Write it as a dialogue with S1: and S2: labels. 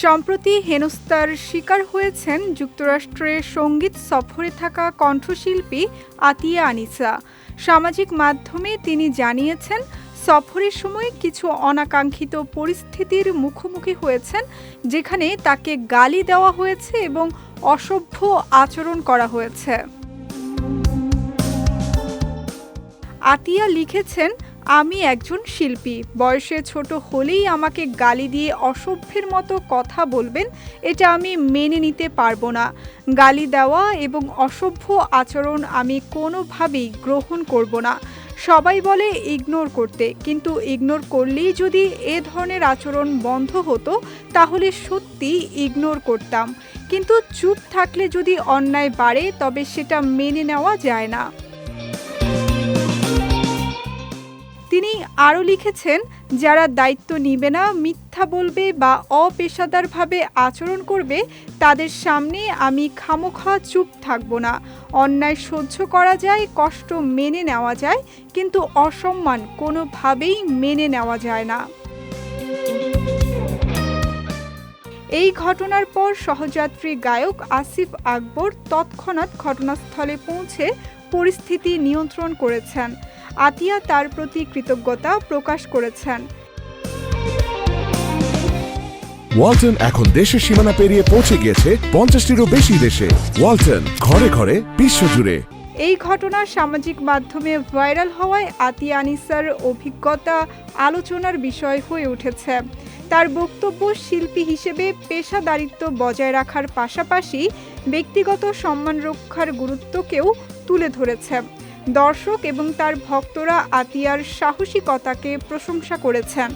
S1: সম্প্রতি হেনস্তার শিকার হয়েছেন যুক্তরাষ্ট্রে সংগীত সফরে থাকা কণ্ঠশিল্পী আতিয়া আনিসা। সামাজিক মাধ্যমে তিনি জানিয়েছেন, সফরের সময় কিছু অনাকাঙ্ক্ষিত পরিস্থিতির মুখোমুখি হয়েছেন, যেখানে তাকে গালি দেওয়া হয়েছে এবং অসভ্য আচরণ করা হয়েছে। আতিয়া লিখেছেন আমি একজন শিল্পী। বয়সে ছোট হলেই আমাকে গালি দিয়ে অসভ্যের মতো কথা বলবেন, এটা আমি মেনে নিতে পারব না। গালি দেওয়া এবং অসভ্য আচরণ আমি কোনোভাবেই গ্রহণ করব না। সবাই বলে ইগনোর করতে, কিন্তু ইগনোর করলেই যদি এ ধরনের আচরণ বন্ধ হতো, তাহলে সত্যি ইগনোর করতাম। কিন্তু চুপ থাকলে যদি অন্যায় বাড়ে, তবে সেটা মেনে নেওয়া যায় না। তিনি আরও লিখেছেন, যারা দায়িত্ব নিবে না, মিথ্যা বলবে বা অপেশাদারভাবে আচরণ করবে, তাদের সামনে আমি খামোখা চুপ থাকব না। অন্যায় সহ্য করা যায়, কষ্ট মেনে নেওয়া যায়, কিন্তু অসম্মান কোনোভাবেই মেনে নেওয়া যায় না। এই ঘটনার পর সহযাত্রী গায়ক আসিফ আকবর তৎক্ষণাৎ ঘটনাস্থলে পৌঁছে পরিস্থিতি নিয়ন্ত্রণ করেছেন। আতিয়া তার প্রতি কৃতজ্ঞতা প্রকাশ করেছেন।
S2: ওয়ালটন এখন দেশের সীমানা পেরিয়ে পৌঁছে গিয়েছে পঞ্চাশটিরও বেশি দেশে। ওয়ালটন ঘরে ঘরে বিশ্বজুড়ে।
S1: এই ঘটনা সামাজিক মাধ্যমে ভাইরাল হওয়ায় আতিয়া আনিসার অভিজ্ঞতা আলোচনার বিষয় হয়ে উঠেছে। তার বক্তব্য শিল্পী হিসেবে পেশাদারিত্ব বজায় রাখার পাশাপাশি ব্যক্তিগত সম্মান রক্ষার গুরুত্বকেও তুলে ধরেছে। দর্শক এবং তার ভক্তরা আতিয়ার সাহসিকতাকে প্রশংসা করেছেন।